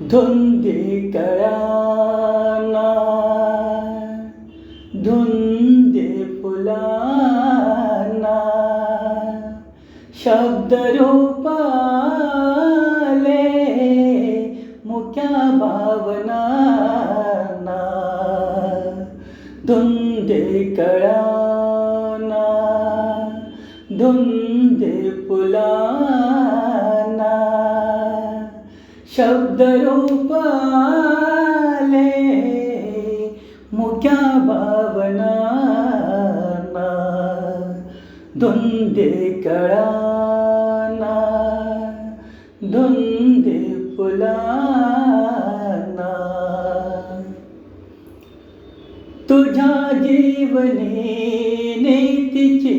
धुंदी कळाना धुंदी फुलाना शब्द रूपाले मुख्या भावना धुंदे कळाना धुंदे फुला शब्द रूपाले मुख्या भावना धुंदे कळाना धुंदे फुलाना. तुझ्या जीवनी नेतीची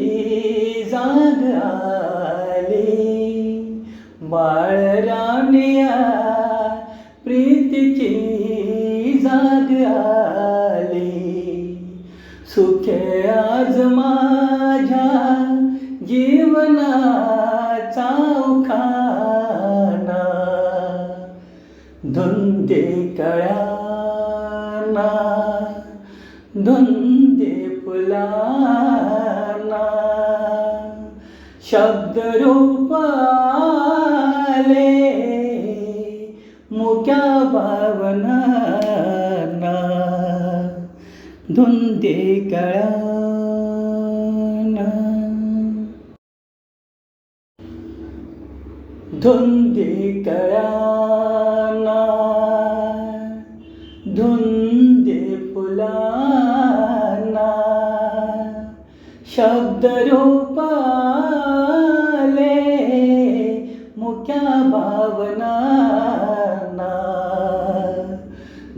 जाग आली बाळ प्रीतीची सुखे आज माझ्या जीवनाचा उखाना धुंदे कळाना धुंदे फुलाना. शब्द रूपा धुंदे कळाना धुंदे कळाना धुंदे फुलाना शब्द रूपाले मुख्या भावना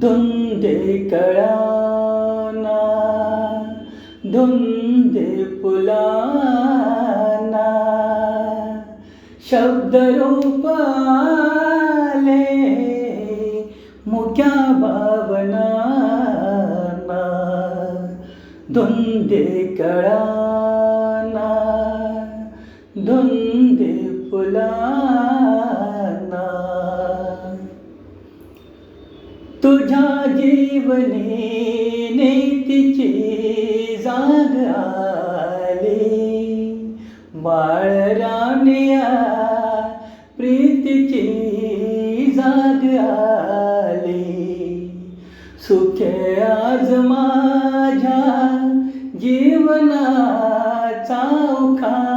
धुंदे कळा धुंदे फुलाना शब्द रूपाले मुख्या भावना धुंदे कळाना धुंदे फुलाना तुझ्या जीवनी नेतीची जाग आली बाळराणिया प्रीतीची जाग आली सुखे आज माझ्या जीवनाचा उखा